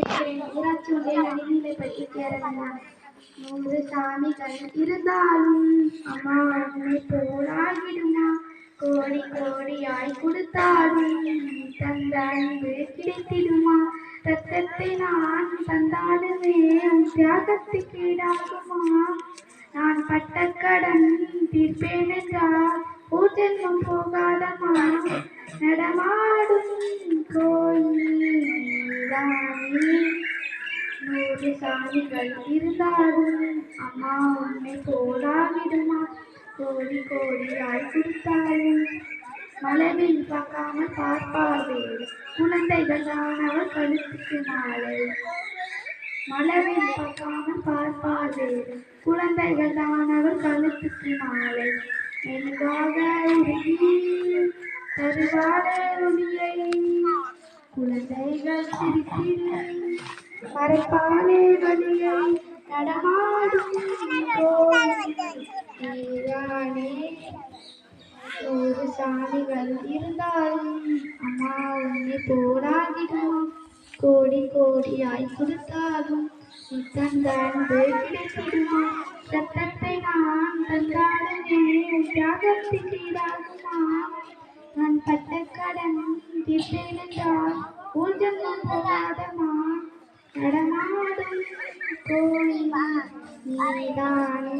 கேட்கிறேன் ஊராட்சி ஒன்றிய நடுநிலை பற்றி கேரளா நூறு சாமிகள் இருந்தாலும் அம்மா உன்னை போராகிடுமா கோடி கோடியாய் கொடுத்தாலும் தந்த அன்பு கிடைத்திடுமா ரத்தத்தை நான் தந்தாலுமே உன் தியாகத்துக்கு ஈடாகுமா நான் பட்ட கடன் தீர்ப்பேன் என்றால் ஊர் ஜென்மம் போகாதமா நடமாடும் நூறு சாமிகள் இருந்தாலும் அம்மா உன்னை போடாவிடுமா கோடி கோடியாய் கொடுத்தாலும் மலவில் பார்க்காமல் பார்ப்பார்கள் குழந்தைகள் தானவர் கழுத்துக்கு மாலை. மலவில் பார்க்காமல் பார்ப்பார்கள். குழந்தைகள் தானவர் கழுத்துக்கு மாலை. மெதுவாக உருகி தருவாரே ஒளியை குழந்தைகள் சிரிப்பில் மறைப்பாலே வழியை நடமாடும் ஒரு நூறு சாமிகள் இருந்தாலும் அம்மா உன்னை போராடிடும். கோடி கோடியாய் கொடுத்தாலும் நீ கிடைத்திடுமா ரத்தத்தை நான் தந்தாலுமே தியாகத்துக்கு நான் பட்ட கடன் தீர்த்தேன் என்றால் ஊர்ஜம் போகாதமா நடமாடும் கோயிலா நீதானே